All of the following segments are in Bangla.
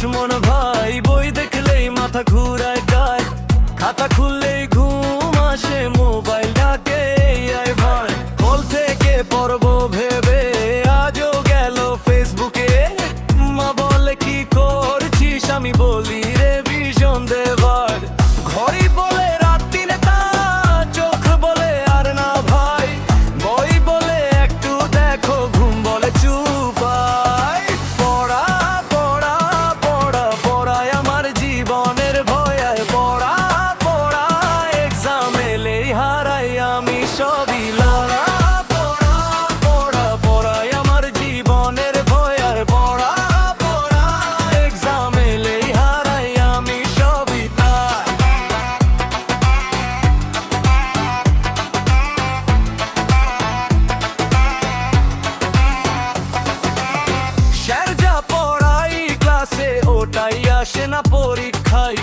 দুশ্মন ভাই, বই দেখলেই মাথা ঘুরায় গায়। খাতা খুললেই ঘুম আসে, মোবাইল ডাকে আয় ভাই। কল থেকে পরব আসে না পরীক্ষায়।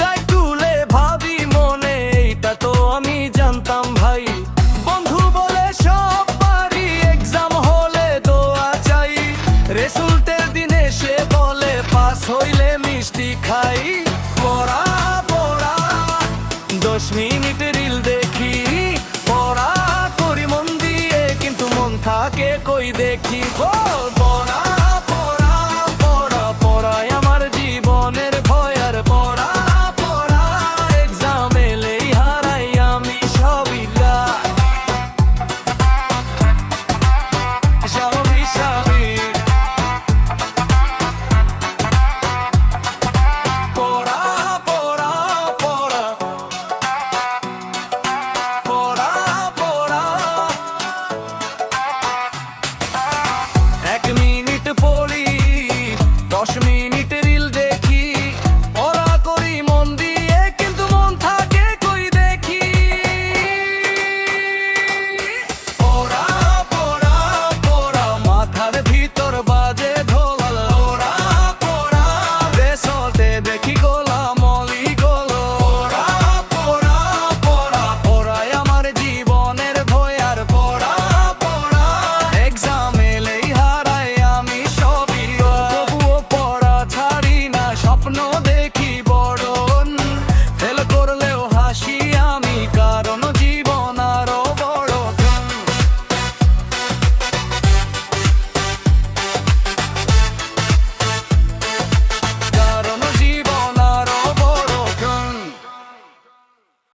গায়ে তুলে ভাবি মনে, এইটা তো আমি জানতাম ভাই। বন্ধু বলে সব পারি এক্সাম হলে দোয়া চাই। রেসুলতের দিনে সে বলে, পাস হইলে